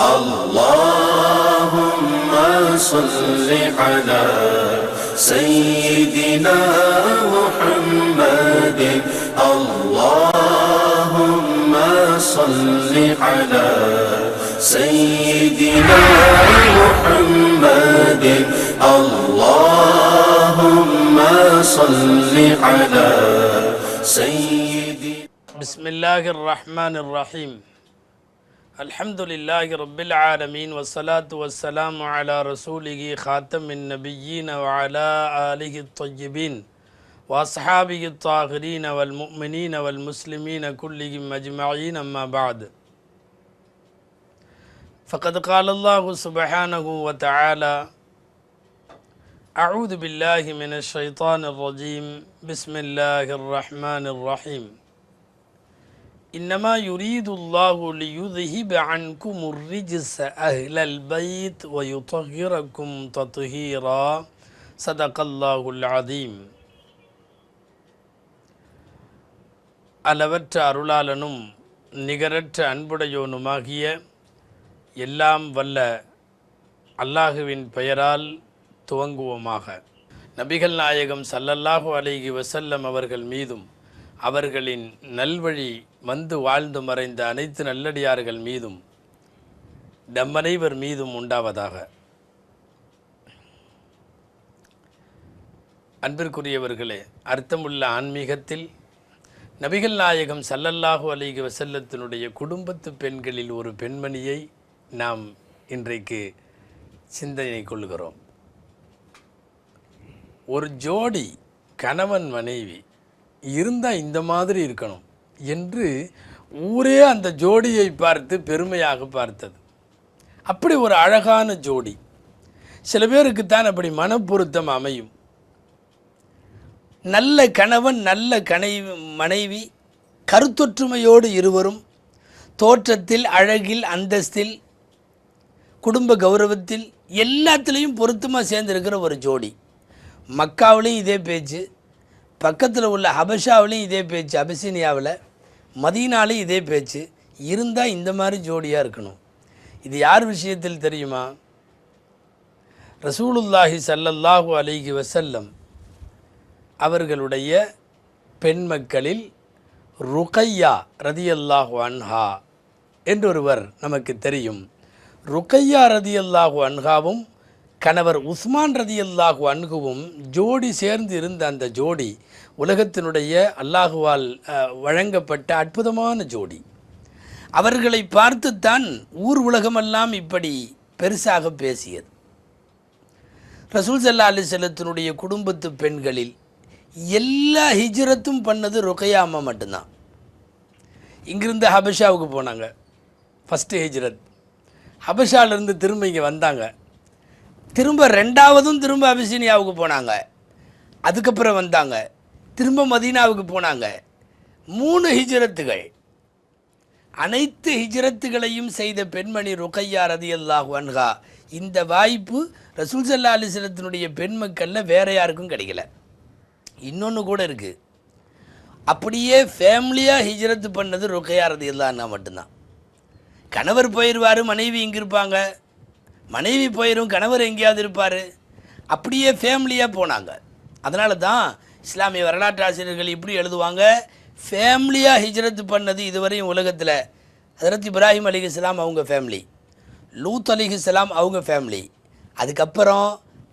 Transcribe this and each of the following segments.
اللهم صل على سيدنا محمد. اللهم صل على سيدنا محمد. اللهم صل على سيدنا بسم الله الرحمن الرحيم. الحمد لله رب العالمين والصلاة والسلام على رسوله خاتم النبيين وعلى آله الطيبين وأصحابه الطاهرين والمؤمنين والمسلمين كلهم أجمعين أما بعد فقد قال الله سبحانه وتعالى أعوذ بالله من الشيطان الرجيم بسم الله الرحمن الرحيم إنما يريد الله ليذهب عنكم الرجس أهل البيت ويطهركم تطهيرا صدق الله العظيم அளவற்ற அருளாளனும் நிகரற்ற அன்புடையோனுமாகிய எல்லாம் வல்ல அல்லாஹுவின் பெயரால் துவங்குவோமாக நபிகள் நாயகம் சல்லல்லாஹு அலைஹி வசல்லம் அவர்கள் மீதும் அவர்களின் நல்வழி வந்து வாழ்ந்து மறைந்த அனைத்து நல்லடியார்கள் மீதும் நம்மனைவர் மீதும் உண்டாவதாக. அன்பிற்குரியவர்களே அர்த்தமுள்ள ஆன்மீகத்தில் நபிகள் நாயகம் சல்லல்லாஹு அலிக வசல்லத்தினுடைய குடும்பத்து பெண்களில் ஒரு பெண்மணியை நாம் இன்றைக்கு சிந்தனை கொள்கிறோம். ஒரு ஜோடி கணவன் மனைவி இருந்தால் இந்த மாதிரி இருக்கணும். என்று ஊரே அந்த ஜோடியை பார்த்து பெருமையாக பார்த்தது. அப்படி ஒரு அழகான ஜோடி. சில பேருக்குத்தான் அப்படி மனப்பொருத்தம் அமையும். நல்ல கணவன் நல்ல கனைவி மனைவி கருத்தொற்றுமையோடு இருவரும் தோற்றத்தில் அழகில் அந்தஸ்தில் குடும்ப கௌரவத்தில் எல்லாத்துலேயும் பொருத்தமாக சேர்ந்துருக்கிற ஒரு ஜோடி. மக்காவிலையும் இதே பேச்சு பக்கத்தில் உள்ள ஹபஷாவிலையும் இதே பேச்சு அபிசீனியாவில் மதீனாலையும் இதே பேச்சு. இருந்தால் இந்த மாதிரி ஜோடியாக இருக்கணும். இது யார் விஷயத்தில் தெரியுமா? ரசூலுல்லாஹி சல்லல்லாஹு அலிகி வசல்லம் அவர்களுடைய பெண் மக்களில் ருக்கையா ரதியல்லாஹு அன்ஹா என்றொருவர் நமக்கு தெரியும். ருக்கையா ரதியல்லாஹு அன்ஹாவும் கணவர் உஸ்மான் ரதியல்லாஹு அன்குவும் ஜோடி சேர்ந்து இருந்த அந்த ஜோடி உலகத்தினுடைய அல்லாஹுவால் வழங்கப்பட்ட அற்புதமான ஜோடி. அவர்களை பார்த்துத்தான் ஊர் உலகமெல்லாம் இப்படி பெருசாக பேசியது. ரசூல் சல்லா அலிசல்லத்தினுடைய குடும்பத்து பெண்களில் எல்லா ஹிஜ்ரத்தும் பண்ணது ருக்கையாமா மட்டும்தான். இங்கிருந்து ஹபஷாவுக்கு போனாங்க ஃபஸ்ட்டு ஹிஜ்ரத். ஹபஷாவிலேருந்து திரும்ப இங்கே வந்தாங்க. திரும்ப ரெண்டாவதும் திரும்ப அபிசீனியாவுக்கு போனாங்க. அதுக்கப்புறம் வந்தாங்க. திரும்ப மதீனாவுக்கு போனாங்க. மூணு ஹிஜரத்துகள். அனைத்து ஹிஜரத்துகளையும் செய்த பெண்மணி ருக்கையா ரதியல்லாஹு அன்ஹா. இந்த வாய்ப்பு ரசூல் சல்லா அலிஸ்லத்தினுடைய பெண் மக்களில் வேற யாருக்கும் கிடைக்கல. இன்னொன்று கூட இருக்குது அப்படியே ஃபேமிலியாக ஹிஜரத்து பண்ணது ருக்கையா ரதியல்லான்னா மட்டும்தான். கணவர் போயிடுவார் மனைவி இங்கே இருப்பாங்க. மனைவி போயிடும் கணவர் எங்கேயாவது இருப்பார். அப்படியே ஃபேமிலியாக போனாங்க. அதனால தான் இஸ்லாமிய வரலாற்று ஆசிரியர்கள் இப்படி எழுதுவாங்க ஃபேமிலியாக ஹிஜ்ரத் பண்ணது இதுவரையும் உலகத்தில். ஹஜரத் இப்ராஹிம் அலிஹிஸ்லாம் அவங்க ஃபேமிலி லூத் அலிஹிஸ்லாம் அவங்க ஃபேமிலி அதுக்கப்புறம்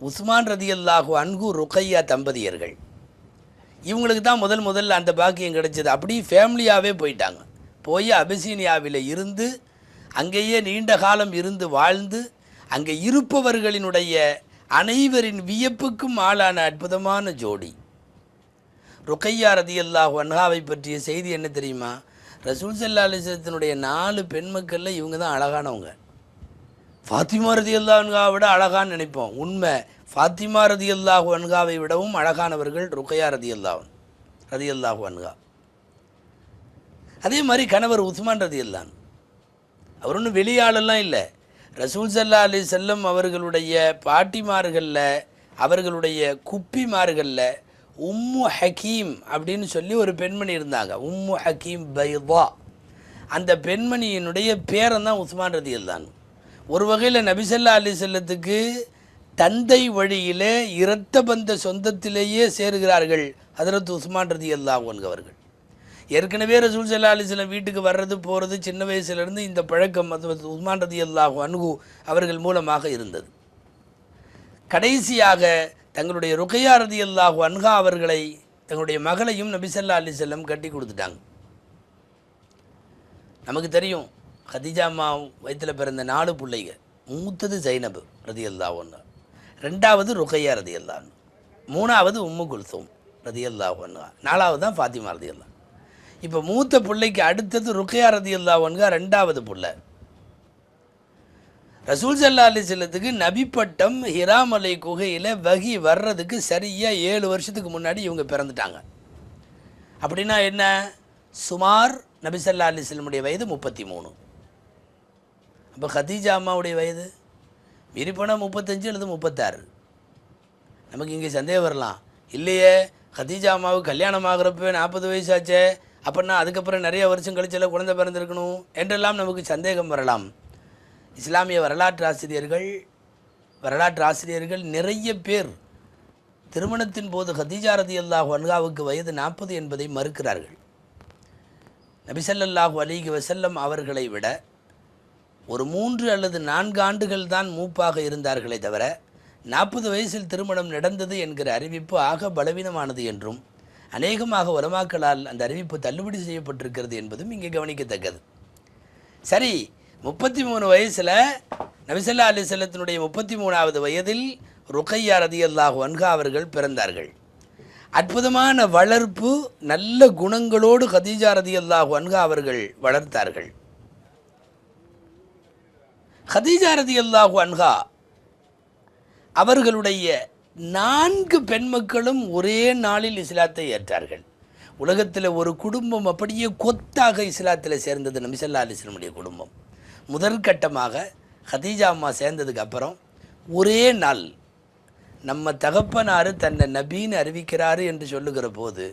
உஸ்மான் ரதி அல்லாஹு அன்கு ருக்கையா தம்பதியர்கள். இவங்களுக்கு தான் முதல் முதல்ல அந்த பாக்கியம் கிடைச்சது. அப்படி ஃபேமிலியாகவே போயிட்டாங்க. போய் அபிசீனியாவில் இருந்து அங்கேயே நீண்ட காலம் இருந்து வாழ்ந்து அங்கே இருப்பவர்களினுடைய அனைவரின் வியப்புக்கும் ஆளான அற்புதமான ஜோடி. ருக்கையா ரதி அல்லாஹ் அன்ஹாவை பற்றிய செய்தி என்ன தெரியுமா? ரசூல் சல்லா அலிசத்தினுடைய நாலு பெண் மக்களில் இவங்க தான் அழகானவங்க. ஃபாத்திமா ரதி அன்ஹாவை விட அழகான்னு நினைப்போம். உண்மை ஃபாத்திமா ரதி அல்லாஹு அன்ஹாவை விடவும் அழகானவர்கள் ருக்கையா ரதி அல்லாஹன் ரதி அல்லாஹு அன்ஹா. அதே மாதிரி கணவர் உஸ்மான் ரதி அல்லான் அவர் ஒன்றும் வெளியாளெல்லாம் இல்லை. ரசூல் சல்லா அலி செல்லம் அவர்களுடைய பாட்டிமார்களில் அவர்களுடைய குப்பிமார்களில் உம்மு ஹக்கீம் அப்படின்னு சொல்லி ஒரு பெண்மணி இருந்தாங்க. உம்மு ஹக்கீம் பைதா. அந்த பெண்மணியினுடைய பேரன் தான் உஸ்மான் ரதி தான் ஒரு வகையில் நபிசல்லா அலி செல்லத்துக்கு தந்தை வழியிலே இரத்த பந்த சொந்தத்திலேயே சேருகிறார்கள் ஹதரத் உஸ்மான் ரதி அல்லாஹ் அவர்கள். ஏற்கனவே ரசூல் சல்லா அலிஸ்லாம் வீட்டுக்கு வர்றது போகிறது சின்ன வயசுலேருந்து இந்த பழக்கம் உஸ்மான் ரதி அல்லாஹு அன்ஹு அவர்கள் மூலமாக இருந்தது. கடைசியாக தங்களுடைய ருக்கையா ரதி அல்லாஹு அன்ஹா அவர்களை தங்களுடைய மகளையும் நபிசல்லா அலி செல்லம் கட்டி கொடுத்துட்டாங்க. நமக்கு தெரியும் ஹதிஜா வயிற்றில் பிறந்த நாலு பிள்ளைங்க மூத்தது ஜைனபு ரதி அல்லா ஒன்று ரெண்டாவது ருக்கையா ரதி அல்லான்னு மூணாவது உம்மு குல்சோம் ரதி அல்லாஹ் ஒன்று நாலாவது தான் ஃபாத்திமா ரதி அல்லா இப்போ மூத்த பிள்ளைக்கு அடுத்தது ருக்கையா ரதி அல்லாவன்கா ரெண்டாவது பிள்ளை. ரசூல் சல்லா அலி செல்லத்துக்கு நபிப்பட்டம் ஹிராமலை குகையில் வகி வர்றதுக்கு சரியாக ஏழு வருஷத்துக்கு முன்னாடி இவங்க பிறந்துட்டாங்க. அப்படின்னா என்ன? சுமார் நபிசல்லா அலி செல்லமுடைய வயது முப்பத்தி மூணு அப்போ ஹதீஜா அம்மாவுடைய வயது? மீறி போனால் முப்பத்தஞ்சு அல்லது முப்பத்தாறு. நமக்கு இங்கே சந்தேகம் வரலாம். இல்லையே ஹதீஜா அம்மாவுக்கு கல்யாணம் ஆகிறப்ப நாற்பது வயசாச்சே அப்படின்னா அதுக்கப்புறம் நிறைய வருஷம் கழிச்சல குழந்தை பிறந்திருக்கணும் என்றெல்லாம் நமக்கு சந்தேகம் வரலாம். இஸ்லாமிய வரலாற்று ஆசிரியர்கள் வரலாற்று ஆசிரியர்கள் நிறைய பேர் திருமணத்தின் போது ஹதீஜாரதி அல்லாஹ் அன்காவுக்கு வயது நாற்பது என்பதை மறுக்கிறார்கள். நபிசல்லாஹு அலிகி வசல்லம் அவர்களை விட ஒரு மூன்று அல்லது நான்கு ஆண்டுகள் தான் மூப்பாக இருந்தார்களே தவிர நாற்பது வயசில் திருமணம் நடந்தது என்கிற அறிவிப்பு ஆக பலவீனமானது என்றும் அநேகமாக உலமாக்களால் அந்த அறிவிப்பு தள்ளுபடி செய்யப்பட்டிருக்கிறது என்பதும் இங்கே கவனிக்கத்தக்கது. சரி முப்பத்தி மூணு வயசில் நபிசல்லா அலி செல்லத்தினுடைய முப்பத்தி மூணாவது வயதில் ருக்கையா ரதி அல்லாஹு அன்ஹா அவர்கள் பிறந்தார்கள். அற்புதமான வளர்ப்பு நல்ல குணங்களோடு ஹதீஜா ரதி அல்லாஹு அன்ஹா அவர்கள் வளர்த்தார்கள். ஹதீஜா ரதி அல்லாஹு அன்ஹா அவர்களுடைய நான்கு பெண் மக்களும் ஒரே நாளில் இஸ்லாத்தை ஏற்றார்கள். உலகத்தில் ஒரு குடும்பம் அப்படியே கொத்தாக இஸ்லாத்தில் சேர்ந்தது நபிசல்லா அலிஸ்லமுடைய குடும்பம். முதற்கட்டமாக ஹதீஜா அம்மா சேர்ந்ததுக்கு அப்புறம் ஒரே நாள் நம்ம தகப்பனார் தன்னை நபின்னு அறிவிக்கிறாரு என்று சொல்லுகிற போது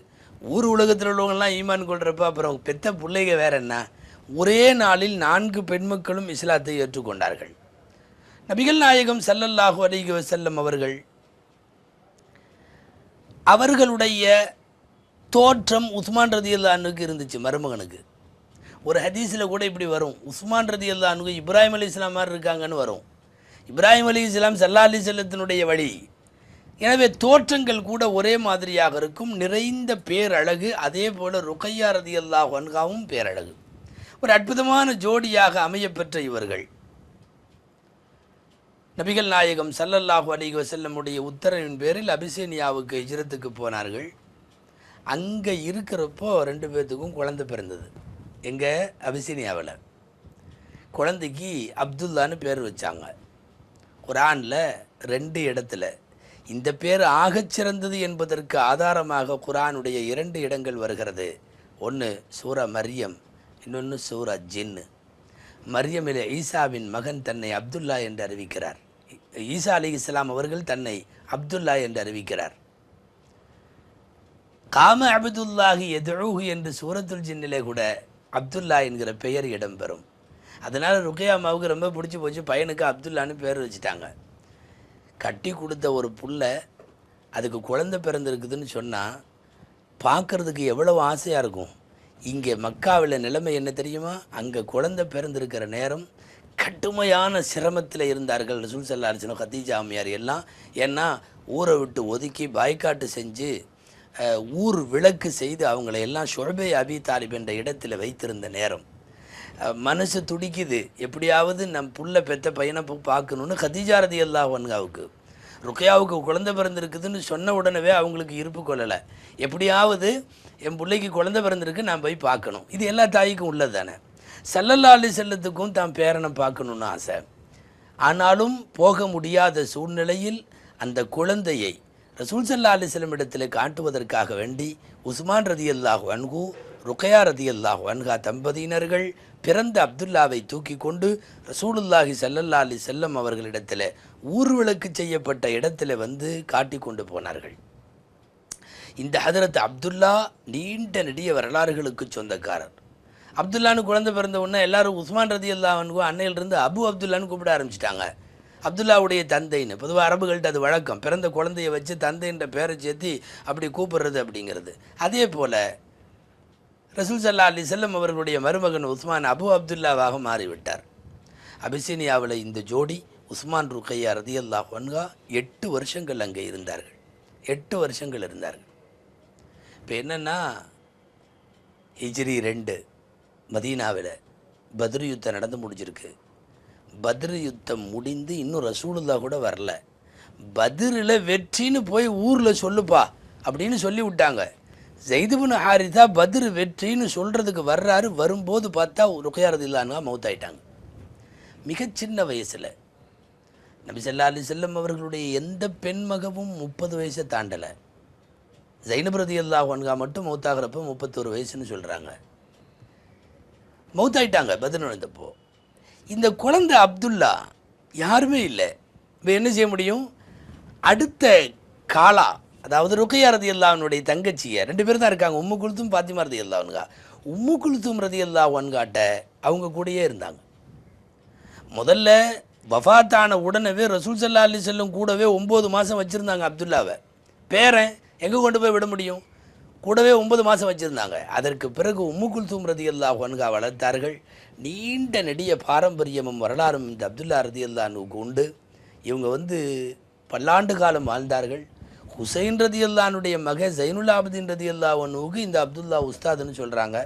ஊர் உலகத்தில் உள்ளவங்கெல்லாம் ஈமான் கொள்கிறப்ப அப்புறம் பெத்த பிள்ளைங்க வேற என்ன? ஒரே நாளில் நான்கு பெண்மக்களும் இஸ்லாத்தை ஏற்றுக்கொண்டார்கள். நபிகள் நாயகம் சல்லல்லாஹு அலிக வசல்லம் அவர்கள் அவர்களுடைய தோற்றம் உஸ்மான் ரதி அல்லானுக்கு இருந்துச்சு மருமகனுக்கு. ஒரு ஹதீஸில் கூட இப்படி வரும். உஸ்மான் ரதி அல்லானுக்கு இப்ராஹிம் அலி இஸ்லாம் மாதிரி இருக்காங்கன்னு வரும். இப்ராஹிம் அலி இஸ்லாம் சல்லா அலி செல்லத்தினுடைய வழி. எனவே தோற்றங்கள் கூட ஒரே மாதிரியாக இருக்கும். நிறைந்த பேரழகு அதே போல் ருக்கையா ரதி அல்லாஹ் ஒன்காவும் பேரழகு. ஒரு அற்புதமான ஜோடியாக அமையப்பெற்ற இவர்கள். நபிகள் நாயகம் சல்லல்லாஹு அலிக வசல்லமுடைய உத்தரவின் பேரில் அபிசேனியாவுக்கு இஜரத்துக்கு போனார்கள். அங்கே இருக்கிறப்போ ரெண்டு பேர்த்துக்கும் குழந்தை பிறந்தது. எங்கே? அபிசீனியாவில். குழந்தைக்கு அப்துல்லான்னு பேர் வச்சாங்க. குரானில் ரெண்டு இடத்துல இந்த பேர் ஆகச் சிறந்தது என்பதற்கு ஆதாரமாக குரானுடைய இரண்டு இடங்கள் வருகிறது. ஒன்று சூரா மரியம் இன்னொன்று சூரா ஜின்னு. மரியமிலே ஈசாவின் மகன் தன்னை அப்துல்லா என்று அறிவிக்கிறார். ஈசா அலி இஸ்லாம் அவர்கள் தன்னை அப்துல்லா என்று அறிவிக்கிறார். காம அபதுல்லாஹி எதுஹு என்று சூரத்துல் ஜின்னிலே கூட அப்துல்லா என்கிற பெயர் இடம்பெறும். அதனால் ருக்கையாமாவுக்கு ரொம்ப பிடிச்சி போச்சு பையனுக்கு அப்துல்லான்னு பேர் வச்சுட்டாங்க. கட்டி கொடுத்த ஒரு புள்ள அதுக்கு குழந்தை பிறந்திருக்குதுன்னு சொன்னால் பார்க்கறதுக்கு எவ்வளவு ஆசையாக இருக்கும். இங்கே மக்காவில் நிலைமை என்ன தெரியுமா? அங்கே குழந்தை பிறந்திருக்கிற நேரம் கடுமையான சிரமத்தில் இருந்தார்கள் ரசூல் சல்லா அலிஸ்லாம் ஹத்தீஜா அம்மையார் எல்லாம். ஏன்னா ஊரை விட்டு ஒதுக்கி பாய்காட்டு செஞ்சு ஊர் விளக்கு செய்து அவங்கள எல்லாம் ஷொஹபே அபி தாலிப் என்ற இடத்துல வைத்திருந்த நேரம். மனசு துடிக்குது. எப்படியாவது நம் புள்ள பெத்த பையனை பார்க்கணுன்னு ஹதீஜாரதி ரதி ஒன்காவுக்கு ருக்கையாவுக்கு குழந்தை பிறந்திருக்குதுன்னு சொன்ன உடனே அவங்களுக்கு இருப்பு கொள்ளலை. எப்படியாவது என் பிள்ளைக்கு குழந்தை பிறந்திருக்கு நான் போய் பார்க்கணும். இது எல்லா தாய்க்கும் உள்ளது தானே. சல்லல்லா அலி செல்லத்துக்கும் தான் பேரனை பார்க்கணுன்னு ஆசை. ஆனாலும் போக முடியாத சூழ்நிலையில் அந்த குழந்தையை ரசூல் சல்லா அலிஸ்லம் இடத்தில் காட்டுவதற்காக வேண்டி உஸ்மான் ரதி அல்லாஹு அன்கு ருக்கையா ரதி அல்லாஹு அன்ஹா தம்பதியினர்கள் பிறந்த அப்துல்லாவை தூக்கி கொண்டு ரசூலுல்லாஹி சல்லல்லா அலி செல்லம் அவர்களிடத்தில் ஊர்விளக்கு செய்யப்பட்ட இடத்துல வந்து காட்டி கொண்டு போனார்கள். இந்த ஹதரத் அப்துல்லா நீண்ட நெடிய வரலாறுகளுக்கு சொந்தக்காரர். அப்துல்லான்னு குழந்தை பிறந்த உடனே எல்லாரும் உஸ்மான் ரதி அல்லாஹன்கு அன்னையிலிருந்து அபு அப்துல்லான்னு கூப்பிட ஆரம்பிச்சிட்டாங்க. அப்துல்லாவுடைய தந்தைன்னு பொதுவாக அரபுகள்கிட்ட அது வழக்கம். பிறந்த குழந்தைய வச்சு தந்தைன்ற பேரை சேர்த்து அப்படி கூப்பிடுறது அப்படிங்கிறது. அதே போல் ரசூல் சல்லா அலி செல்லம் அவர்களுடைய மருமகன் உஸ்மான் அபு அப்துல்லாவாக மாறிவிட்டார். அபிசீனியாவில் இந்த ஜோடி உஸ்மான் ருக்கையா ரதியல்லா ஒன்கா எட்டு வருஷங்கள் அங்கே இருந்தார்கள். எட்டு வருஷங்கள் இருந்தார்கள். இப்போ என்னென்னா ஹிஜ்ரி ரெண்டு மதீனாவில் பத்ரு யுத்தம் நடந்து முடிஞ்சிருக்கு. பத்ரு யுத்தம் முடிந்து இன்னும் ரசூலுல்லா கூட வரல. பதிரில் வெற்றின்னு போய் ஊரில் சொல்லுப்பா அப்படின்னு சொல்லி விட்டாங்க ஜெய்துபுன் ஹாரிதா பத்ரு வெற்றின்னு சொல்கிறதுக்கு வர்றாரு வரும்போது பார்த்தா ருக்கையாரது இல்லாங்க மௌத்தாயிட்டாங்க. மிக சின்ன வயசில். நபி சல்லா அலி செல்லம் அவர்களுடைய எந்த பெண் மகவும் முப்பது வயசை தாண்டலை. ஜைனபிரதி ரதியல்லாஹு அன்ஹா மட்டும் மௌத்தாகிறப்ப முப்பத்தோரு வயசுன்னு சொல்கிறாங்க மௌத்தாயிட்டாங்க பதில் நுழைந்தப்போ இந்த குழந்தை அப்துல்லா யாருமே இல்லை. இப்போ என்ன செய்ய முடியும்? அடுத்த காலா அதாவது ருக்கையா ரதி அல்லாஹனுடைய தங்கச்சியை ரெண்டு பேரும் தான் இருக்காங்க. உம்மு குல்தும் பாத்திமா ரதி அல்லாஹனுங்கா உம்மு குல்தும் ரதி அல்லாஹன்காட்ட அவங்க கூடயே இருந்தாங்க. முதல்ல வஃபாத்தான உடனே ரசூல் சல்லா அலி செல்லும் கூடவே ஒம்பது மாதம் வச்சுருந்தாங்க அப்துல்லாவை. பேரன் எங்கே கொண்டு போய் விட முடியும்? கூடவே ஒன்பது மாதம் வச்சுருந்தாங்க. அதற்கு பிறகு உம்மு குல்தூம் ரதி அல்லாஹ் ஒன்கா வளர்த்தார்கள். நீண்ட நெடிய பாரம்பரியமும் வரலாறும் இந்த அப்துல்லா ரதி அல்லானுக்கு உண்டு. இவங்க வந்து பல்லாண்டு காலம் வாழ்ந்தார்கள். ஹுசைன் ரதி அல்லானுடைய மக ஜைனுல் ஆபதீன் ரதி அல்லாஹனுக்கு இந்த அப்துல்லா உஸ்தாதுன்னு சொல்கிறாங்க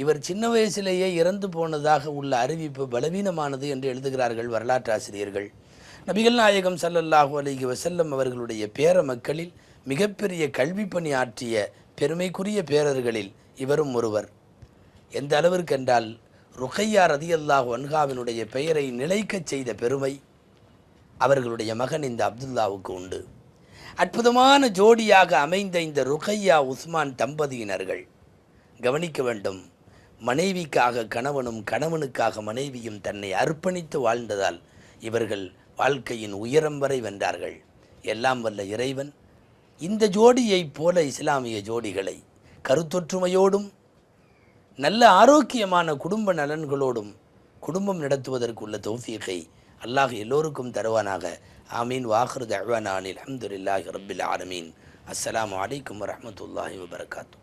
இவர் சின்ன வயசிலேயே இறந்து போனதாக உள்ள அறிவிப்பு பலவீனமானது என்று எழுதுகிறார்கள் வரலாற்று ஆசிரியர்கள். நபிகள் நாயகம் சல்லல்லாஹு அலிகி வசல்லம் அவர்களுடைய பேர மக்களில் மிகப்பெரிய கல்வி பணி ஆற்றிய பெருமைக்குரிய பேரர்களில் இவரும் ஒருவர். எந்த அளவிற்கு என்றால் ரதி ரதியல்லாஹு அன்ஹாவினுடைய பெயரை நிலைக்கச் செய்த பெருமை அவர்களுடைய மகன் இந்த அப்துல்லாவுக்கு உண்டு. அற்புதமான ஜோடியாக அமைந்த இந்த ருகையா உஸ்மான் தம்பதியினர்கள். கவனிக்க வேண்டும் மனைவிக்காக கணவனும் கணவனுக்காக மனைவியும் தன்னை அர்ப்பணித்து வாழ்ந்ததால் இவர்கள் வாழ்க்கையின் உயரம் வரை வென்றார்கள். எல்லாம் வல்ல இறைவன். இந்த ஜோடியைப் போல இஸ்லாமிய ஜோடிகளை கருத்தொற்றுமையோடும் நல்ல ஆரோக்கியமான குடும்ப நலன்களோடும் குடும்பம் நடத்துவதற்குள்ள தௌஃபீகை அல்லாஹ் எல்லோருக்கும் தருவானாக ஆமீன் வாஹர் தஹ்வானானில் அஹமதுல்லாஹி ரபில் ஆலமீன் அஸ்ஸலாமு அலைக்கும் வரஹ்மத்துல்லாஹி வபரகாத்து